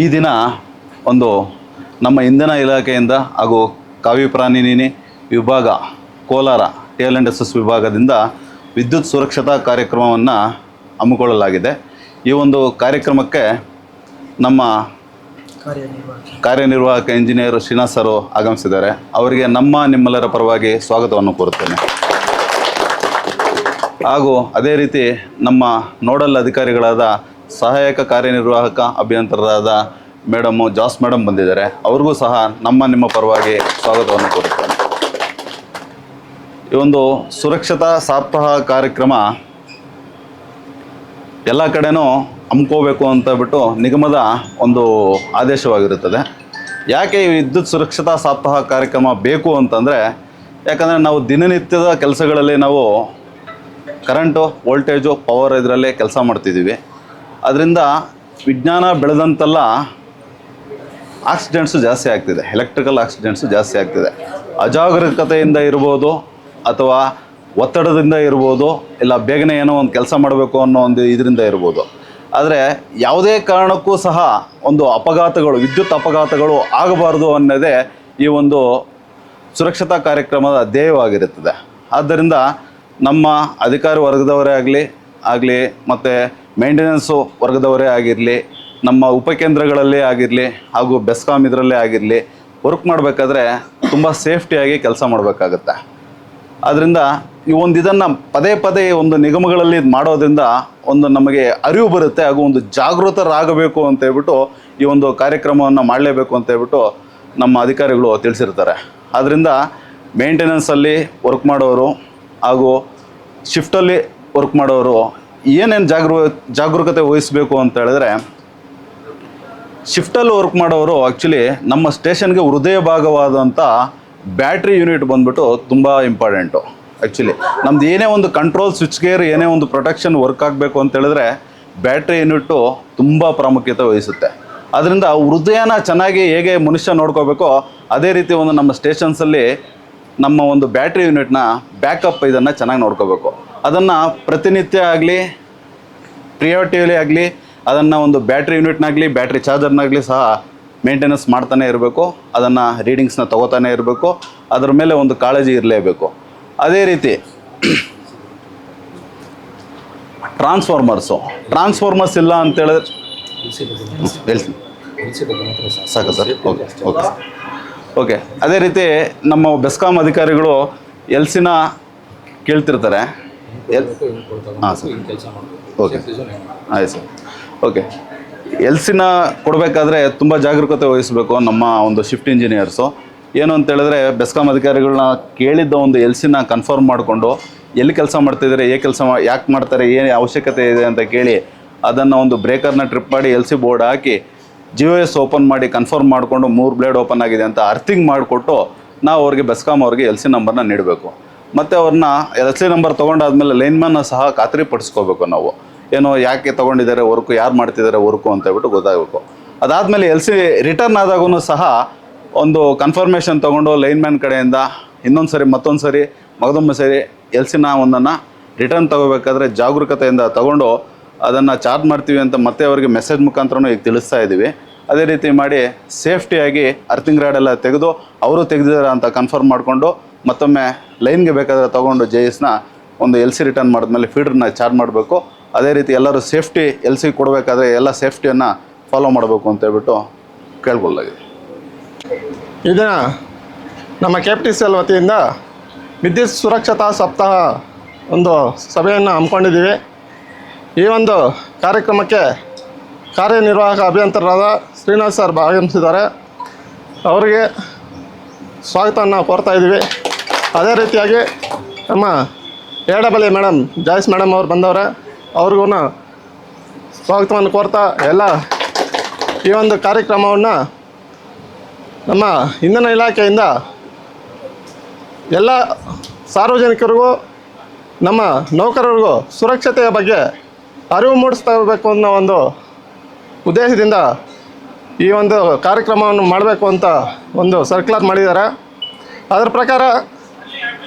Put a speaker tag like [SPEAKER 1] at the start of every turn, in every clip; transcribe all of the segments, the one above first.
[SPEAKER 1] ಈ ದಿನ ಒಂದು ನಮ್ಮ ಇಂಧನ ಇಲಾಖೆಯಿಂದ ಹಾಗೂ ಕಾವಿ ಪ್ರಾಣಿನಿ ವಿಭಾಗ Kolar T L and S S ವಿಭಾಗದಿಂದ ವಿದ್ಯುತ್ ಸುರಕ್ಷತಾ ಕಾರ್ಯಕ್ರಮವನ್ನು ಹಮ್ಮಿಕೊಳ್ಳಲಾಗಿದೆ. ಈ ಒಂದು ಕಾರ್ಯಕ್ರಮಕ್ಕೆ ನಮ್ಮ ಕಾರ್ಯನಿರ್ವಾಹಕ ಇಂಜಿನಿಯರ್ ಶ್ರೀನಾಥ್ ಸರು ಆಗಮಿಸಿದ್ದಾರೆ. ಅವರಿಗೆ ನಮ್ಮ ನಿಮ್ಮೆಲ್ಲರ ಪರವಾಗಿ ಸ್ವಾಗತವನ್ನು ಕೋರುತ್ತೇನೆ. ಹಾಗೂ ಅದೇ ರೀತಿ ನಮ್ಮ ನೋಡಲ್ ಅಧಿಕಾರಿಗಳಾದ ಸಹಾಯಕ ಕಾರ್ಯನಿರ್ವಾಹಕ ಅಭಿಯಂತರರಾದ ಮೇಡಮು ಜಾಸ್ ಮೇಡಮ್ ಬಂದಿದ್ದಾರೆ. ಅವ್ರಿಗೂ ಸಹ ನಮ್ಮ ನಿಮ್ಮ ಪರವಾಗಿ ಸ್ವಾಗತವನ್ನು ಕೋರುತ್ತೇನೆ. ಈ ಒಂದು ಸುರಕ್ಷತಾ ಸಪ್ತಾಹ ಕಾರ್ಯಕ್ರಮ ಎಲ್ಲ ಕಡೆನೂ ಹಮ್ಕೋಬೇಕು ಅಂತ ಬಿಟ್ಟು ನಿಗಮದ ಒಂದು ಆದೇಶವಾಗಿರುತ್ತದೆ. ಯಾಕೆ ಈ ವಿದ್ಯುತ್ ಸುರಕ್ಷತಾ ಸಪ್ತಾಹ ಕಾರ್ಯಕ್ರಮ ಬೇಕು ಅಂತಂದರೆ, ಯಾಕಂದರೆ ನಾವು ದಿನನಿತ್ಯದ ಕೆಲಸಗಳಲ್ಲಿ ನಾವು ಕರೆಂಟು, ವೋಲ್ಟೇಜು, ಪವರ್ ಇದರಲ್ಲೇ ಕೆಲಸ ಮಾಡ್ತಿದ್ದೀವಿ. ಅದರಿಂದ ವಿಜ್ಞಾನ ಬೆಳೆದಂತೆಲ್ಲ ಆಕ್ಸಿಡೆಂಟ್ಸು ಜಾಸ್ತಿ ಆಗ್ತಿದೆ. ಎಲೆಕ್ಟ್ರಿಕಲ್ ಆಕ್ಸಿಡೆಂಟ್ಸು ಜಾಸ್ತಿ ಆಗ್ತಿದೆ. ಅಜಾಗರೂಕತೆಯಿಂದ ಇರ್ಬೋದು ಅಥವಾ ಒತ್ತಡದಿಂದ ಇರ್ಬೋದು ಇಲ್ಲ ಬೇಗನೆ ಏನೋ ಒಂದು ಕೆಲಸ ಮಾಡಬೇಕು ಅನ್ನೋ ಒಂದು ಇದರಿಂದ ಇರ್ಬೋದು. ಆದರೆ ಯಾವುದೇ ಕಾರಣಕ್ಕೂ ಸಹ ಒಂದು ಅಪಘಾತಗಳು, ವಿದ್ಯುತ್ ಅಪಘಾತಗಳು ಆಗಬಾರ್ದು ಅನ್ನೋದೇ ಈ ಒಂದು ಸುರಕ್ಷತಾ ಕಾರ್ಯಕ್ರಮದ ಧ್ಯೇಯವಾಗಿರುತ್ತದೆ. ಆದ್ದರಿಂದ ನಮ್ಮ ಅಧಿಕಾರಿ ವರ್ಗದವರೇ ಆಗಲಿ ಆಗಲಿ ಮತ್ತು ಮೇಂಟೆನೆನ್ಸು ವರ್ಗದವರೇ ಆಗಿರಲಿ, ನಮ್ಮ ಉಪಕೇಂದ್ರಗಳಲ್ಲೇ ಆಗಿರಲಿ ಹಾಗೂ ಬೆಸ್ಕಾಮ್ ಇದರಲ್ಲೇ ಆಗಿರಲಿ, ವರ್ಕ್ ಮಾಡಬೇಕಾದ್ರೆ ತುಂಬ ಸೇಫ್ಟಿಯಾಗಿ ಕೆಲಸ ಮಾಡಬೇಕಾಗತ್ತೆ. ಆದ್ದರಿಂದ ಈ ಒಂದು ಇದನ್ನು ಪದೇ ಪದೇ ಒಂದು ನಿಗಮಗಳಲ್ಲಿ ಮಾಡೋದ್ರಿಂದ ಒಂದು ನಮಗೆ ಅರಿವು ಬರುತ್ತೆ ಹಾಗೂ ಒಂದು ಜಾಗೃತರಾಗಬೇಕು ಅಂತ ಹೇಳ್ಬಿಟ್ಟು ಈ ಒಂದು ಕಾರ್ಯಕ್ರಮವನ್ನು ಮಾಡಲೇಬೇಕು ಅಂತ ಹೇಳ್ಬಿಟ್ಟು ನಮ್ಮ ಅಧಿಕಾರಿಗಳು ತಿಳಿಸಿರ್ತಾರೆ. ಆದ್ದರಿಂದ ಮೇಂಟೆನೆನ್ಸಲ್ಲಿ ವರ್ಕ್ ಮಾಡೋರು ಹಾಗೂ ಶಿಫ್ಟಲ್ಲಿ ವರ್ಕ್ ಮಾಡೋರು ಏನೇನು ಜಾಗೃ, ಜಾಗರೂಕತೆ ವಹಿಸಬೇಕು ಅಂತ ಹೇಳಿದ್ರೆ, ಶಿಫ್ಟಲ್ಲಿ ವರ್ಕ್ ಮಾಡೋರು ಆ್ಯಕ್ಚುಲಿ ನಮ್ಮ ಸ್ಟೇಷನ್ಗೆ ಹೃದಯ ಭಾಗವಾದಂಥ ಬ್ಯಾಟ್ರಿ ಯೂನಿಟ್ ಬಂದ್ಬಿಟ್ಟು ತುಂಬ ಇಂಪಾರ್ಟೆಂಟು ಆ್ಯಕ್ಚುಲಿ ನಮ್ದು ಏನೇ ಒಂದು ಕಂಟ್ರೋಲ್ ಸ್ವಿಚ್ ಗೇರ್ ಏನೇ ಒಂದು ಪ್ರೊಟೆಕ್ಷನ್ ವರ್ಕ್ ಆಗಬೇಕು ಅಂತ ಹೇಳಿದ್ರೆ ಬ್ಯಾಟ್ರಿ ಯೂನಿಟ್ಟು ತುಂಬ ಪ್ರಾಮುಖ್ಯತೆ ವಹಿಸುತ್ತೆ. ಅದರಿಂದ ಹೃದಯನ ಚೆನ್ನಾಗಿ ಹೇಗೆ ಮನುಷ್ಯ ನೋಡ್ಕೋಬೇಕೋ ಅದೇ ರೀತಿ ಒಂದು ನಮ್ಮ ಸ್ಟೇಷನ್ಸಲ್ಲಿ ನಮ್ಮ ಒಂದು ಬ್ಯಾಟ್ರಿ ಯೂನಿಟ್ನ ಬ್ಯಾಕಪ್ ಇದನ್ನು ಚೆನ್ನಾಗಿ ನೋಡ್ಕೋಬೇಕು. ಅದನ್ನು ಪ್ರತಿನಿತ್ಯ ಆಗಲಿ ಪ್ರಿಯಾರಿಟಿಯಲ್ಲಿ ಆಗಲಿ, ಅದನ್ನು ಒಂದು ಬ್ಯಾಟ್ರಿ ಯೂನಿಟ್ನಾಗಲಿ ಬ್ಯಾಟ್ರಿ ಚಾರ್ಜರ್ನಾಗಲಿ ಸಹ ಮೇಂಟೆನೆನ್ಸ್ ಮಾಡ್ತಾನೆ ಇರಬೇಕು. ಅದನ್ನು ರೀಡಿಂಗ್ಸ್ನ ತಗೋತಾನೆ ಇರಬೇಕು. ಅದ್ರ ಮೇಲೆ ಒಂದು ಕಾಳಜಿ ಇರಲೇಬೇಕು. ಅದೇ ರೀತಿ ಟ್ರಾನ್ಸ್ಫಾರ್ಮರ್ಸು ಟ್ರಾನ್ಸ್ಫಾರ್ಮರ್ಸ್ ಇಲ್ಲ ಅಂತೇಳಿದ್ರೆ ಸಾಕು ಸರ್? Okay okay. ಓಕೆ. ಅದೇ ರೀತಿ ನಮ್ಮ ಬೆಸ್ಕಾಂ ಅಧಿಕಾರಿಗಳು ಎಲ್ಸಿನ ಕೇಳ್ತಿರ್ತಾರೆ. ಹಾಂ ಸರ್. ಓಕೆ. ಆಯ್ತು ಸರ್. ಓಕೆ. ಎಲ್ ಸಿನ ಕೊಡಬೇಕಾದ್ರೆ ತುಂಬ ಜಾಗರೂಕತೆ ವಹಿಸಬೇಕು ನಮ್ಮ ಒಂದು ಶಿಫ್ಟ್ ಇಂಜಿನಿಯರ್ಸು ಏನು ಅಂತ ಹೇಳಿದ್ರೆ ಬೆಸ್ಕಾಂ ಅಧಿಕಾರಿಗಳನ್ನ ಕೇಳಿದ್ದ ಒಂದು ಎಲ್ಸಿನ ಕನ್ಫರ್ಮ್ ಮಾಡಿಕೊಂಡು ಎಲ್ಲಿ ಕೆಲಸ ಮಾಡ್ತಿದ್ದಾರೆ ಏ ಕೆಲಸ ಯಾಕೆ ಮಾಡ್ತಾರೆ ಏನು ಅವಶ್ಯಕತೆ ಇದೆ ಅಂತ ಕೇಳಿ ಅದನ್ನು ಒಂದು ಬ್ರೇಕರ್ನ ಟ್ರಿಪ್ ಮಾಡಿ ಎಲ್ ಸಿ ಬೋರ್ಡ್ ಹಾಕಿ ಜಿಯೋ ಎಸ್ ಓಪನ್ ಮಾಡಿ ಕನ್ಫರ್ಮ್ ಮಾಡಿಕೊಂಡು ಮೂರು ಬ್ಲೇಡ್ ಓಪನ್ ಆಗಿದೆ ಅಂತ ಅರ್ಥಿಂಗ್ ಮಾಡಿಕೊಟ್ಟು ನಾವು ಅವ್ರಿಗೆ ಬೆಸ್ಕಾಂ ಅವ್ರಿಗೆ ಎಲ್ ಸಿ ನಂಬರ್ನ ನೀಡಬೇಕು. ಮತ್ತು ಅವ್ರನ್ನ ಸಿ ನಂಬರ್ ತೊಗೊಂಡಾದ್ಮೇಲೆ ಲೈನ್ಮನ್ನ ಸಹ ಖಾತ್ರಿ ಪಡಿಸ್ಕೋಬೇಕು ನಾವು. ಏನೋ ಯಾಕೆ ತೊಗೊಂಡಿದ್ದಾರೆ ವರ್ಕು ಯಾರು ಮಾಡ್ತಿದ್ದಾರೆ ವರ್ಕು ಅಂತ ಹೇಳ್ಬಿಟ್ಟು ಗೊತ್ತಾಗಬೇಕು. ಅದಾದಮೇಲೆ ಎಲ್ ಸಿ ರಿಟರ್ನ್ ಆದಾಗೂ ಸಹ ಒಂದು ಕನ್ಫರ್ಮೇಷನ್ ತೊಗೊಂಡು ಲೈನ್ಮ್ಯಾನ್ ಕಡೆಯಿಂದ ಇನ್ನೊಂದು ಸರಿ ಮತ್ತೊಂದು ಸರಿ ಮಗದೊಮ್ಮೆ ಸರಿ ಎಲ್ ಸಿನ ಒಂದನ್ನು ರಿಟರ್ನ್ ತೊಗೋಬೇಕಾದ್ರೆ ಜಾಗರೂಕತೆಯಿಂದ ತೊಗೊಂಡು ಅದನ್ನು ಚಾರ್ಜ್ ಮಾಡ್ತೀವಿ ಅಂತ ಮತ್ತೆ ಅವರಿಗೆ ಮೆಸೇಜ್ ಮುಖಾಂತರನೂ ಈಗ ತಿಳಿಸ್ತಾ ಇದ್ದೀವಿ ಅದೇ ರೀತಿ ಮಾಡಿ ಸೇಫ್ಟಿಯಾಗಿ ಅರ್ಥಿಂಗ್ ರಾಡೆಲ್ಲ ತೆಗೆದು ಅವರು ತೆಗೆದಿದ್ದಾರೆ ಅಂತ ಕನ್ಫರ್ಮ್ ಮಾಡಿಕೊಂಡು ಮತ್ತೊಮ್ಮೆ ಲೈನ್ಗೆ ಬೇಕಾದರೆ ತೊಗೊಂಡು ಎಸ್ನ ಒಂದು ಎಲ್ ಸಿ ರಿಟರ್ನ್ ಮಾಡಿದ್ಮೇಲೆ ಫೀಡ್ರನ್ನ ಚಾರ್ಜ್ ಮಾಡಬೇಕು. ಅದೇ ರೀತಿ ಎಲ್ಲರೂ ಸೇಫ್ಟಿ ಎಲ್ ಸಿ ಕೊಡಬೇಕಾದ್ರೆ ಎಲ್ಲ ಸೇಫ್ಟಿಯನ್ನು ಫಾಲೋ ಮಾಡಬೇಕು ಅಂತ ಹೇಳ್ಬಿಟ್ಟು ಕೇಳ್ಕೊಳ್ಳಾಗಿದೆ
[SPEAKER 2] ಇದನ್ನು ನಮ್ಮ ಕೆ ಟಿ ಸಿ ಎಲ್ ವತಿಯಿಂದ ವಿದ್ಯುತ್ ಸುರಕ್ಷತಾ ಸಪ್ತಾಹ ಒಂದು ಸಭೆಯನ್ನು ಹಮ್ಮಿಕೊಂಡಿದ್ದೀವಿ. ಈ ಒಂದು ಕಾರ್ಯಕ್ರಮಕ್ಕೆ ಕಾರ್ಯನಿರ್ವಾಹಕ ಅಭಿಯಂತರರಾದ ಶ್ರೀನಿವಾಸ್ ಸರ್ ಭಾಗವಹಿಸಿದ್ದಾರೆ. ಅವರಿಗೆ ಸ್ವಾಗತವನ್ನು ಕೋರ್ತಾ ಇದ್ದೀವಿ. ಅದೇ ರೀತಿಯಾಗಿ ನಮ್ಮ ಎಡಬಲೆ ಡಬಲ್ ಮೇಡಮ್ ಜಾಯ್ಸ್ ಮೇಡಮ್ ಅವ್ರು ಬಂದವರೆ ಅವ್ರಿಗೂ ಸ್ವಾಗತವನ್ನು ಕೋರ್ತಾ ಎಲ್ಲ ಈ ಒಂದು ಕಾರ್ಯಕ್ರಮವನ್ನು ನಮ್ಮ ಇಂಧನ ಇಲಾಖೆಯಿಂದ ಎಲ್ಲ ಸಾರ್ವಜನಿಕರಿಗೂ, ನಮ್ಮ ನೌಕರರಿಗೂ ಸುರಕ್ಷತೆಯ ಬಗ್ಗೆ ಅರಿವು ಮೂಡಿಸ್ತಾ ಇರಬೇಕು ಅನ್ನೋ ಒಂದು ಉದ್ದೇಶದಿಂದ ಈ ಒಂದು ಕಾರ್ಯಕ್ರಮವನ್ನು ಮಾಡಬೇಕು ಅಂತ ಒಂದು ಸರ್ಕ್ಯುಲರ್ ಮಾಡಿದ್ದಾರೆ. ಅದರ ಪ್ರಕಾರ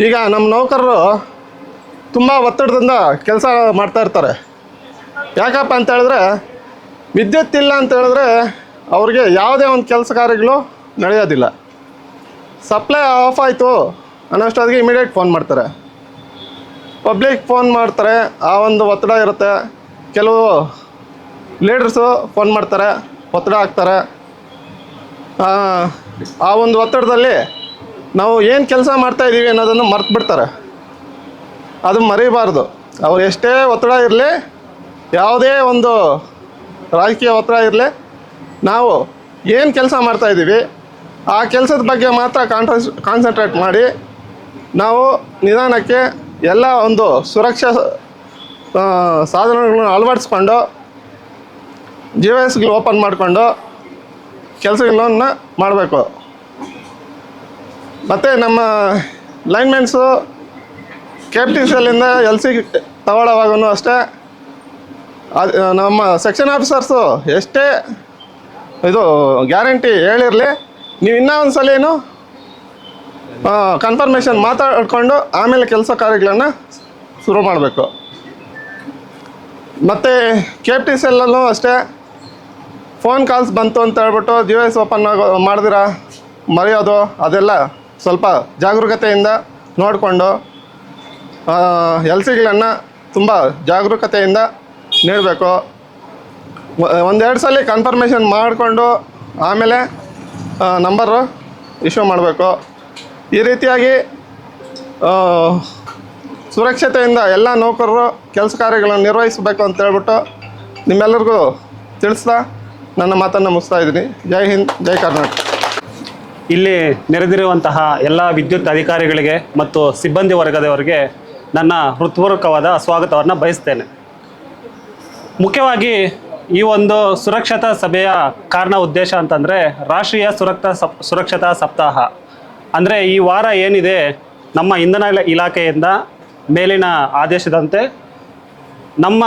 [SPEAKER 2] ಈಗ ನಮ್ಮ ನೌಕರರು ತುಂಬ ಒತ್ತಡದಿಂದ ಕೆಲಸ ಮಾಡ್ತಾ ಇರ್ತಾರೆ. ಯಾಕಪ್ಪ ಅಂತ ಹೇಳಿದ್ರೆ ವಿದ್ಯುತ್ ಇಲ್ಲ ಅಂತ ಹೇಳಿದ್ರೆ ಅವ್ರಿಗೆ ಯಾವುದೇ ಒಂದು ಕೆಲಸ ಕಾರ್ಯಗಳು ನಡೆಯೋದಿಲ್ಲ. ಸಪ್ಲೈ ಆಫ್ ಆಯಿತು ಅನ್ನೋಷ್ಟೊತ್ತಿಗೆ ಇಮಿಡಿಯೇಟ್ ಫೋನ್ ಮಾಡ್ತಾರೆ. ಪಬ್ಲಿಕ್ ಫೋನ್ ಮಾಡ್ತಾರೆ ಆ ಒಂದು ಒತ್ತಡ ಇರುತ್ತೆ. ಕೆಲವು ಲೀಡರ್ಸು ಫೋನ್ ಮಾಡ್ತಾರೆ ಒತ್ತಡ ಹಾಕ್ತಾರೆ. ಆ, ಒಂದು ಒತ್ತಡದಲ್ಲಿ ನಾವು ಏನು ಕೆಲಸ ಮಾಡ್ತಾ ಇದ್ದೀವಿ ಅನ್ನೋದನ್ನು ಮರ್ತು ಬಿಡ್ತಾರೆ ಅದು ಮರಿಬಾರ್ದು. ಅವ್ರು ಎಷ್ಟೇ ಒತ್ತಡ ಇರಲಿ, ಯಾವುದೇ ಒಂದು ರಾಜಕೀಯ ಒತ್ತಡ ಇರಲಿ, ನಾವು ಏನು ಕೆಲಸ ಮಾಡ್ತಾ ಇದ್ದೀವಿ ಆ ಕೆಲಸದ ಬಗ್ಗೆ ಮಾತ್ರ ಕಾನ್ಸಂಟ್ರೇಟ್ ಮಾಡಿ, ನಾವು ನಿಧಾನಕ್ಕೆ ಎಲ್ಲ ಒಂದು ಸುರಕ್ಷಾ ಸಾಧನಗಳನ್ನು ಅಳವಡಿಸ್ಕೊಂಡು ಜಿ ಎಸ್ಗಳು ಓಪನ್ ಮಾಡಿಕೊಂಡು, ಕೆಲಸಗಳನ್ನ ಮಾಡಬೇಕು. ಮತ್ತು ನಮ್ಮ linemens K P T C ಎಲ್ಲಿಂದ ಎಲ್ ಸಿ ತಗೊಳ್ಳೋವಾಗೂ ಅಷ್ಟೇ. ಅದು ನಮ್ಮ ಸೆಕ್ಷನ್ ಆಫೀಸರ್ಸು ಎಷ್ಟೇ ಇದು ಗ್ಯಾರಂಟಿ ಹೇಳಿರಲಿ, ನೀವು ಇನ್ನೂ ಒಂದು ಸಲೇನು ಕನ್ಫರ್ಮೇಷನ್ ಮಾತಾಡ್ಕೊಂಡು ಆಮೇಲೆ ಕೆಲಸ ಕಾರ್ಯಗಳನ್ನು ಶುರು ಮಾಡಬೇಕು. ಮತ್ತು ಕೆ ಪಿ ಟಿ ಸಿ ಎಲ್ಲೂ ಅಷ್ಟೇ ಫೋನ್ ಕಾಲ್ಸ್ ಬಂತು ಅಂತ ಹೇಳ್ಬಿಟ್ಟು ಡಿ ಎಸ್ ಓಪನ್ ಆಗೋ, ಮಾಡಿದಿರಾ, ಮರೆಯೋದು ಅದೆಲ್ಲ ಸ್ವಲ್ಪ ಜಾಗರೂಕತೆಯಿಂದ ನೋಡಿಕೊಂಡು ಎಲ್ ಸಿಗಳನ್ನು ತುಂಬ ಜಾಗರೂಕತೆಯಿಂದ ನೀಡಬೇಕು. ಒಂದೆರಡು ಸಲ ಕನ್ಫರ್ಮೇಷನ್ ಮಾಡಿಕೊಂಡು ಆಮೇಲೆ ನಂಬರು ಇಶ್ಯೂ ಮಾಡಬೇಕು. ಈ ರೀತಿಯಾಗಿ ಸುರಕ್ಷತೆಯಿಂದ ಎಲ್ಲ ನೌಕರರು ಕೆಲಸ ಕಾರ್ಯಗಳನ್ನು ನಿರ್ವಹಿಸಬೇಕು ಅಂತ ಹೇಳ್ಬಿಟ್ಟು ನಿಮ್ಮೆಲ್ಲರಿಗೂ ತಿಳಿಸ್ತಾ ನನ್ನ ಮಾತನ್ನು ಮುಗಿಸ್ತಾ ಇದ್ದೀನಿ. ಜೈ ಹಿಂದ್, ಜೈ ಕರ್ನಾಟಕ.
[SPEAKER 3] ಇಲ್ಲಿ ನೆರೆದಿರುವಂತಹ ಎಲ್ಲ ವಿದ್ಯುತ್ ಅಧಿಕಾರಿಗಳಿಗೆ ಮತ್ತು ಸಿಬ್ಬಂದಿ ವರ್ಗದವರಿಗೆ ನನ್ನ ಹೃತ್ಪೂರ್ವಕವಾದ ಸ್ವಾಗತವನ್ನು ಬಯಸ್ತೇನೆ. ಮುಖ್ಯವಾಗಿ ಈ ಒಂದು ಸುರಕ್ಷತಾ ಸಭೆಯ ಕಾರಣ ಉದ್ದೇಶ ಅಂತಂದರೆ ರಾಷ್ಟ್ರೀಯ ಸುರಕ್ಷತಾ ಸಪ್, ಸುರಕ್ಷತಾ ಸಪ್ತಾಹ. ಅಂದರೆ ಈ ವಾರ ಏನಿದೆ ನಮ್ಮ ಇಂಧನ ಇಲಾಖೆಯಿಂದ ಮೇಲಿನ ಆದೇಶದಂತೆ ನಮ್ಮ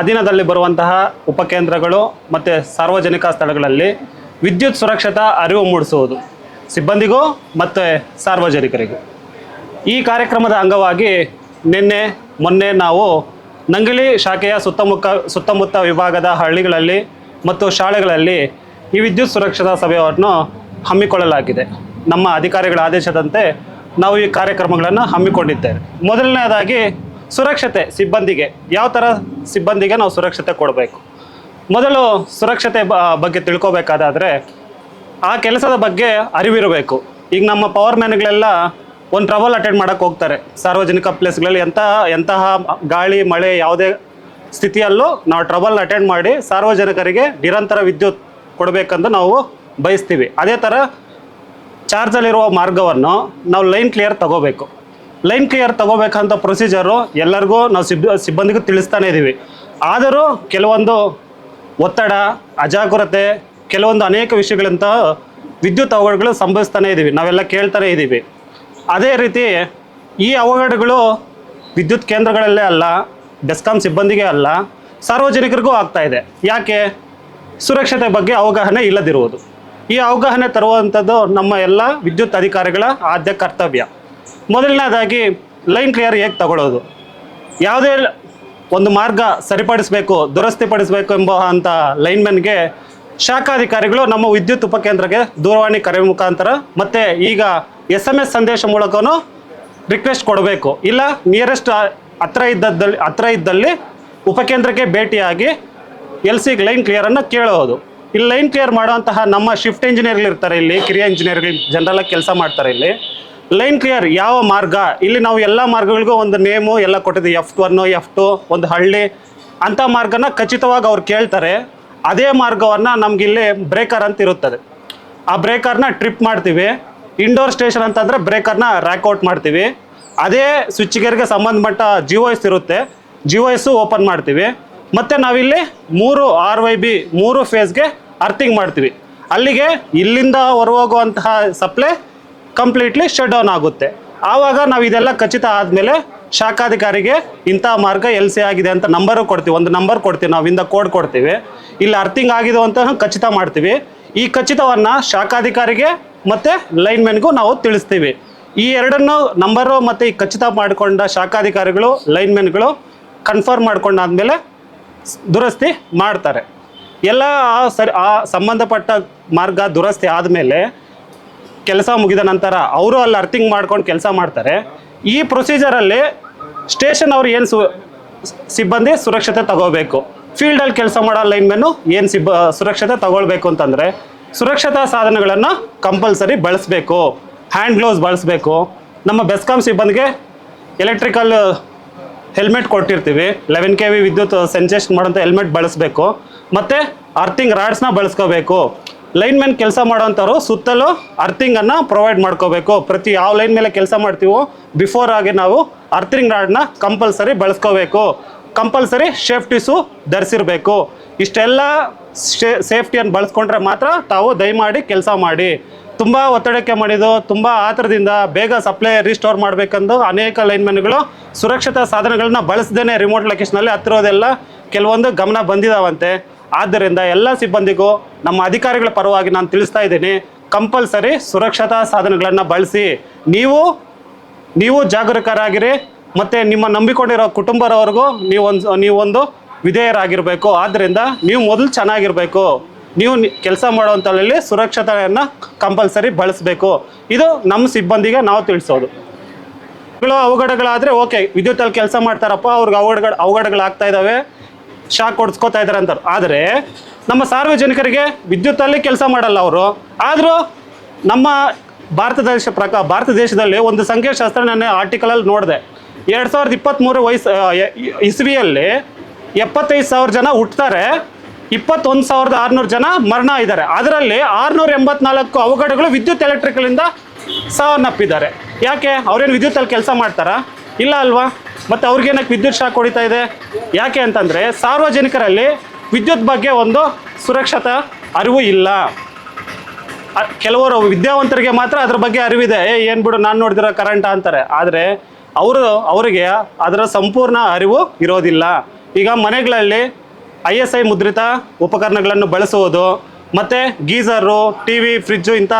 [SPEAKER 3] ಅಧೀನದಲ್ಲಿ ಬರುವಂತಹ ಉಪಕೇಂದ್ರಗಳು ಮತ್ತು ಸಾರ್ವಜನಿಕ ಸ್ಥಳಗಳಲ್ಲಿ ವಿದ್ಯುತ್ ಸುರಕ್ಷತಾ ಅರಿವು ಮೂಡಿಸುವುದು. ಸಿಬ್ಬಂದಿಗೂ ಮತ್ತು ಸಾರ್ವಜನಿಕರಿಗೂ. ಈ ಕಾರ್ಯಕ್ರಮದ ಅಂಗವಾಗಿ ನಿನ್ನೆ, ಮೊನ್ನೆ ನಾವು ನಂಗಲಿ ಶಾಖೆಯ ಸುತ್ತಮುತ್ತ ಸುತ್ತಮುತ್ತ ವಿಭಾಗದ ಹಳ್ಳಿಗಳಲ್ಲಿ ಮತ್ತು ಶಾಲೆಗಳಲ್ಲಿ ಈ ವಿದ್ಯುತ್ ಸುರಕ್ಷತಾ ಸಭೆಯನ್ನು ಹಮ್ಮಿಕೊಳ್ಳಲಾಗಿದೆ. ನಮ್ಮ ಅಧಿಕಾರಿಗಳ ಆದೇಶದಂತೆ ನಾವು ಈ ಕಾರ್ಯಕ್ರಮಗಳನ್ನು ಹಮ್ಮಿಕೊಂಡಿದ್ದೇವೆ. ಮೊದಲನೇದಾಗಿ ಸುರಕ್ಷತೆ ಸಿಬ್ಬಂದಿಗೆ. ಯಾವ ಥರ ಸಿಬ್ಬಂದಿಗೆ ನಾವು ಸುರಕ್ಷತೆ ಕೊಡಬೇಕು? ಮೊದಲು ಸುರಕ್ಷತೆ ಬಗ್ಗೆ ತಿಳ್ಕೊಬೇಕಾದಾದರೆ ಆ ಕೆಲಸದ ಬಗ್ಗೆ ಅರಿವಿರಬೇಕು. ಈಗ ನಮ್ಮ ಪವರ್ ಮ್ಯಾನ್ಗಳೆಲ್ಲ ಒಂದು ಟ್ರಬಲ್ ಅಟೆಂಡ್ ಮಾಡೋಕ್ಕೆ ಹೋಗ್ತಾರೆ. ಸಾರ್ವಜನಿಕ ಪ್ಲೇಸ್ಗಳಲ್ಲಿ ಎಂತಹ ಎಂತಹ ಗಾಳಿ, ಮಳೆ ಯಾವುದೇ ಸ್ಥಿತಿಯಲ್ಲೂ ನಾವು ಟ್ರಬಲ್ ಅಟೆಂಡ್ ಮಾಡಿ ಸಾರ್ವಜನಿಕರಿಗೆ ನಿರಂತರ ವಿದ್ಯುತ್ ಕೊಡಬೇಕಂದು ನಾವು ಬಯಸ್ತೀವಿ. ಅದೇ ಥರ ಚಾರ್ಜಲ್ಲಿರುವ ಮಾರ್ಗವನ್ನು ನಾವು ಲೈನ್ ಕ್ಲಿಯರ್ ತಗೋಬೇಕು. ಲೈನ್ ಕ್ಲಿಯರ್ ತಗೋಬೇಕಂತ ಪ್ರೊಸೀಜರು ಎಲ್ಲರಿಗೂ ನಾವು ಸಿಬ್ಬ ಸಿಬ್ಬಂದಿಗೂ ತಿಳಿಸ್ತಾನೆ ಇದ್ದೀವಿ ಆದರೂ ಕೆಲವೊಂದು ಒತ್ತಡ ಅಜಾಗರೂಕತೆ ಕೆಲವೊಂದು ಅನೇಕ ವಿಷಯಗಳಂತ ವಿದ್ಯುತ್ ಅವಘಡಗಳು ಸಂಭವಿಸ್ತಾನೆ ಇದ್ದೀವಿ. ನಾವೆಲ್ಲ ಕೇಳ್ತಾನೆ ಇದ್ದೀವಿ. ಅದೇ ರೀತಿ ಈ ಅವಘಡಗಳು ವಿದ್ಯುತ್ ಕೇಂದ್ರಗಳಲ್ಲೇ ಅಲ್ಲ ಬೆಸ್ಕಾಂ ಸಿಬ್ಬಂದಿಗೆ ಅಲ್ಲ, ಸಾರ್ವಜನಿಕರಿಗೂ ಆಗ್ತಾ ಇದೆ. ಯಾಕೆ? ಸುರಕ್ಷತೆ ಬಗ್ಗೆ ಅವಗಾಹನೆ ಇಲ್ಲದಿರುವುದು. ಈ ಅವಗಾಹನೆ ತರುವಂಥದ್ದು ನಮ್ಮ ಎಲ್ಲ ವಿದ್ಯುತ್ ಅಧಿಕಾರಿಗಳ ಆದ್ಯ ಕರ್ತವ್ಯ. ಮೊದಲನೇದಾಗಿ ಲೈನ್ ಕ್ಲಿಯರ್ ಹೇಗೆ ತಗೊಳ್ಳೋದು ಯಾವುದೇ ಒಂದು ಮಾರ್ಗ ಸರಿಪಡಿಸಬೇಕು, ದುರಸ್ತಿಪಡಿಸಬೇಕು ಎಂಬ ಅಂತ ಲೈನ್ಮನ್ಗೆ ಶಾಖಾಧಿಕಾರಿಗಳು ನಮ್ಮ ವಿದ್ಯುತ್ ಉಪಕೇಂದ್ರಕ್ಕೆ ದೂರವಾಣಿ ಕರೆ ಮುಖಾಂತರ ಮತ್ತೆ ಈಗ ಎಸ್ ಎಂ ಎಸ್ ಸಂದೇಶ ಮೂಲಕನೂ ರಿಕ್ವೆಸ್ಟ್ ಕೊಡಬೇಕು. ಇಲ್ಲ ನಿಯರೆಸ್ಟ್ ಹತ್ರ ಇದ್ದದ್ದಲ್ಲಿ ಹತ್ರ ಇದ್ದಲ್ಲಿ ಉಪಕೇಂದ್ರಕ್ಕೆ ಭೇಟಿಯಾಗಿ ಎಲ್ ಸಿ ಲೈನ್ ಕ್ಲಿಯರನ್ನು ಕೇಳೋದು. ಇಲ್ಲಿ ಲೈನ್ ಕ್ಲಿಯರ್ ಮಾಡುವಂತಹ ನಮ್ಮ ಶಿಫ್ಟ್ ಇಂಜಿನಿಯರ್ಗಳಿರ್ತಾರೆ ಇಲ್ಲಿ, ಕಿರಿಯ ಇಂಜಿನಿಯರ್ಗಳು ಜನರಲ್ಲಾಗಿ ಕೆಲಸ ಮಾಡ್ತಾರೆ ಇಲ್ಲಿ. ಲೈನ್ ಕ್ಲಿಯರ್ ಯಾವ ಮಾರ್ಗ? ಇಲ್ಲಿ ನಾವು ಎಲ್ಲ ಮಾರ್ಗಗಳಿಗೂ ಒಂದು ನೇಮು ಎಲ್ಲ ಕೊಟ್ಟಿದ್ದೀವಿ ಎಫ್ ಒನ್ನು ಎಫ್ ಟು ಒಂದು ಹಳ್ಳಿ. ಅಂಥ ಮಾರ್ಗನ ಖಚಿತವಾಗಿ ಅವ್ರು ಕೇಳ್ತಾರೆ. ಅದೇ ಮಾರ್ಗವನ್ನು ನಮಗಿಲ್ಲಿ ಬ್ರೇಕರ್ ಅಂತ ಇರುತ್ತದೆ. ಆ ಬ್ರೇಕರ್ನ ಟ್ರಿಪ್ ಮಾಡ್ತೀವಿ. ಇಂಡೋರ್ ಸ್ಟೇಷನ್ ಅಂತಂದರೆ ಬ್ರೇಕರ್ನ ರ್ಯಾಕ್ಔಟ್ ಮಾಡ್ತೀವಿ. ಅದೇ ಸ್ವಿಚ್ ಗೇರ್ಗೆ ಸಂಬಂಧಪಟ್ಟ ಜಿ ಎಸ್ ಇರುತ್ತೆ. ಜಿ ಎಸ್ಸು ಓಪನ್ ಮಾಡ್ತೀವಿ. ಮತ್ತು ನಾವಿಲ್ಲಿ ಮೂರು ಆರ್ ವೈ ಬಿ ಮೂರು ಫೇಸ್ಗೆ ಅರ್ಥಿಂಗ್ ಮಾಡ್ತೀವಿ. ಅಲ್ಲಿಗೆ ಇಲ್ಲಿಂದ ಹೊರಹೋಗುವಂತಹ ಸಪ್ಲೈ ಕಂಪ್ಲೀಟ್ಲಿ ಶಟ್ ಡೌನ್ ಆಗುತ್ತೆ. ಆವಾಗ ನಾವು ಇದೆಲ್ಲ ಖಚಿತ ಆದಮೇಲೆ ಶಾಖಾಧಿಕಾರಿಗೆ ಇಂಥ ಮಾರ್ಗ ಎಲ್ ಸಿ ಆಗಿದೆ ಅಂತ ನಂಬರು ಕೊಡ್ತೀವಿ, ಒಂದು ನಂಬರ್ ಕೊಡ್ತೀವಿ, ನಾವು ಇಂದ ಕೋಡ್ ಕೊಡ್ತೀವಿ. ಇಲ್ಲಿ ಅರ್ಥಿಂಗ್ ಆಗಿದೆ ಅಂತ ಖಚಿತ ಮಾಡ್ತೀವಿ. ಈ ಖಚಿತವನ್ನು ಶಾಖಾಧಿಕಾರಿಗೆ ಮತ್ತು ಲೈನ್ಮೆನ್ಗೂ ನಾವು ತಿಳಿಸ್ತೀವಿ. ಈ ಎರಡನ್ನು ನಂಬರು ಮತ್ತು ಈ ಖಚಿತ ಮಾಡಿಕೊಂಡ ಶಾಖಾಧಿಕಾರಿಗಳು ಲೈನ್ಮೆನ್ಗಳು ಕನ್ಫರ್ಮ್ ಮಾಡ್ಕೊಂಡಾದ್ಮೇಲೆ ದುರಸ್ತಿ ಮಾಡ್ತಾರೆ. ಎಲ್ಲ ಆ ಸರಿ, ಆ ಸಂಬಂಧಪಟ್ಟ ಮಾರ್ಗ ದುರಸ್ತಿ ಆದಮೇಲೆ ಕೆಲಸ ಮುಗಿದ ನಂತರ ಅವರು ಅಲ್ಲಿ ಅರ್ಥಿಂಗ್ ಮಾಡ್ಕೊಂಡು ಕೆಲಸ ಮಾಡ್ತಾರೆ. ಈ ಪ್ರೊಸೀಜರಲ್ಲಿ ಸ್ಟೇಷನ್ ಅವ್ರು ಏನು ಸು ಸಿಬ್ಬಂದಿ ಸುರಕ್ಷತೆ ತಗೋಬೇಕು. ಫೀಲ್ಡಲ್ಲಿ ಕೆಲಸ ಮಾಡೋ ಲೈನ್ಮೆನ್ನು ಏನು ಸಿಬ್ಬ ಸುರಕ್ಷತೆ ತಗೊಳ್ಬೇಕು ಅಂತಂದರೆ ಸುರಕ್ಷತಾ ಸಾಧನಗಳನ್ನು ಕಂಪಲ್ಸರಿ ಬಳಸಬೇಕು. ಹ್ಯಾಂಡ್ ಗ್ಲೌಸ್ ಬಳಸಬೇಕು. ನಮ್ಮ ಬೆಸ್ಕಾಂ ಸಿಬ್ಬಂದಿಗೆ ಎಲೆಕ್ಟ್ರಿಕಲ್ ಹೆಲ್ಮೆಟ್ ಕೊಟ್ಟಿರ್ತೀವಿ. ಲೆವೆನ್ ಕೆ ವಿ ವಿದ್ಯುತ್ ಸೆನ್ಸೇಷನ್ ಮಾಡೋಂಥ ಹೆಲ್ಮೆಟ್ ಬಳಸಬೇಕು. ಮತ್ತು ಅರ್ಥಿಂಗ್ ರಾಡ್ಸ್ನ ಬಳಸ್ಕೋಬೇಕು. ಲೈನ್ ಮ್ಯಾನ್ ಕೆಲಸ ಮಾಡೋಂಥವ್ರು ಸುತ್ತಲೂ ಅರ್ಥಿಂಗನ್ನು ಪ್ರೊವೈಡ್ ಮಾಡ್ಕೋಬೇಕು. ಪ್ರತಿ ಯಾವ ಲೈನ್ ಮೇಲೆ ಕೆಲಸ ಮಾಡ್ತೀವೋ ಬಿಫೋರ್ ಆಗಿ ನಾವು ಅರ್ಥಿಂಗ್ ರಾಡ್ನ ಕಂಪಲ್ಸರಿ ಬಳಸ್ಕೋಬೇಕು. ಕಂಪಲ್ಸರಿ ಸೇಫ್ಟೀಸು ಧರಿಸಿರಬೇಕು. ಇಷ್ಟೆಲ್ಲ ಸೇಫ್ಟಿಯನ್ನು ಬಳಸ್ಕೊಂಡ್ರೆ ಮಾತ್ರ ತಾವು ದಯಮಾಡಿ ಕೆಲಸ ಮಾಡಿ. ತುಂಬ ಒತ್ತಡಕ್ಕೆ ಮಾಡಿದ್ದು ತುಂಬ ಆತರದಿಂದ ಬೇಗ ಸಪ್ಲೈ ರಿಸ್ಟೋರ್ ಮಾಡಬೇಕಂದು ಅನೇಕ ಲೈನ್ಮನ್ಗಳು ಸುರಕ್ಷತಾ ಸಾಧನಗಳನ್ನ ಬಳಸದೇನೆ ರಿಮೋಟ್ ಲೊಕೇಶನಲ್ಲಿ ಹತ್ತಿರೋದೆಲ್ಲ ಕೆಲವೊಂದು ಗಮನ ಬಂದಿದಾವಂತೆ. ಆದ್ದರಿಂದ ಎಲ್ಲ ಸಿಬ್ಬಂದಿಗೂ ನಮ್ಮ ಅಧಿಕಾರಿಗಳ ಪರವಾಗಿ ನಾನು ತಿಳಿಸ್ತಾ ಇದ್ದೀನಿ, ಕಂಪಲ್ಸರಿ ಸುರಕ್ಷತಾ ಸಾಧನಗಳನ್ನು ಬಳಸಿ. ನೀವು ನೀವು ಜಾಗರೂಕರಾಗಿರಿ, ಮತ್ತು ನಿಮ್ಮ ನಂಬಿಕೊಂಡಿರೋ ಕುಟುಂಬದವರೆಗೂ ನೀವೊಂದು ನೀವೊಂದು ವಿಧೇಯರಾಗಿರಬೇಕು. ಆದ್ದರಿಂದ ನೀವು ಮೊದಲು ಚೆನ್ನಾಗಿರಬೇಕು. ನೀವು ಕೆಲಸ ಮಾಡುವಂಥಲ್ಲಿ ಸುರಕ್ಷತೆಯನ್ನು ಕಂಪಲ್ಸರಿ ಬಳಸಬೇಕು. ಇದು ನಮ್ಮ ಸಿಬ್ಬಂದಿಗೆ ನಾವು ತಿಳಿಸೋದು. ಗಳು ಅವಘಡಗಳಾದರೆ ಓಕೆ, ವಿದ್ಯುತ್ತಲ್ಲಿ ಕೆಲಸ ಮಾಡ್ತಾರಪ್ಪ, ಅವ್ರಿಗೆ ಅವಘಡ ಅವಘಡಗಳಾಗ್ತಾ ಇದ್ದಾವೆ ಶಾಕ್ ಹೊಡ್ಸ್ಕೊತಾ ಇದ್ದಾರೆ ಅಂತಾರೆ. ಆದರೆ ನಮ್ಮ ಸಾರ್ವಜನಿಕರಿಗೆ ವಿದ್ಯುತ್ತಲ್ಲಿ ಕೆಲಸ ಮಾಡಲ್ಲ ಅವರು. ಆದರೂ ನಮ್ಮ ಭಾರತ ದೇಶ ಪ್ರಕಾರ ಭಾರತ ದೇಶದಲ್ಲಿ ಒಂದು ಸಂಖ್ಯಾಶಾಸ್ತ್ರ ನಾನು ಆರ್ಟಿಕಲಲ್ಲಿ ನೋಡಿದೆ. ಎರಡು ಸಾವಿರದ ಇಪ್ಪತ್ತ್ಮೂರು ವಯಸ್ಸು ಇಸ್ವಿಯಲ್ಲಿ ಎಪ್ಪತ್ತೈದು ಸಾವಿರ ಜನ ಹುಟ್ತಾರೆ. ಇಪ್ಪತ್ತೊಂದು ಸಾವಿರದ ಆರುನೂರು ಜನ ಮರಣ ಇದ್ದಾರೆ. ಅದರಲ್ಲಿ ಆರುನೂರ ಎಂಬತ್ನಾಲ್ಕು ಅವಘಡಗಳು ವಿದ್ಯುತ್ ಎಲೆಕ್ಟ್ರಿಕಲಿಂದ ಸಾವನ್ನಪ್ಪಿದ್ದಾರೆ. ಯಾಕೆ? ಅವ್ರೇನು ವಿದ್ಯುತ್ತಲ್ಲಿ ಕೆಲಸ ಮಾಡ್ತಾರಾ? ಇಲ್ಲ ಅಲ್ವಾ? ಮತ್ತು ಅವ್ರಿಗೇನಕ್ಕೆ ವಿದ್ಯುತ್ ಶಾಕ್ ಹೊಡಿತಾ ಇದೆ? ಯಾಕೆ ಅಂತಂದರೆ ಸಾರ್ವಜನಿಕರಲ್ಲಿ ವಿದ್ಯುತ್ ಬಗ್ಗೆ ಒಂದು ಸುರಕ್ಷತಾ ಅರಿವು ಇಲ್ಲ. ಕೆಲವರು ವಿದ್ಯಾವಂತರಿಗೆ ಮಾತ್ರ ಅದ್ರ ಬಗ್ಗೆ ಅರಿವಿದೆ. ಏ, ಏನು ಬಿಡು, ನಾನು ನೋಡಿದಿರೋ ಕರೆಂಟ್ ಅಂತಾರೆ. ಆದರೆ ಅವರು, ಅವರಿಗೆ ಅದರ ಸಂಪೂರ್ಣ ಅರಿವು ಇರೋದಿಲ್ಲ. ಈಗ ಮನೆಗಳಲ್ಲಿ ಐ ಎಸ್ ಐ ಮುದ್ರಿತ ಉಪಕರಣಗಳನ್ನು ಬಳಸುವುದು, ಮತ್ತು ಗೀಸರು ಟಿ ವಿ ಫ್ರಿಜ್ಜು ಇಂಥ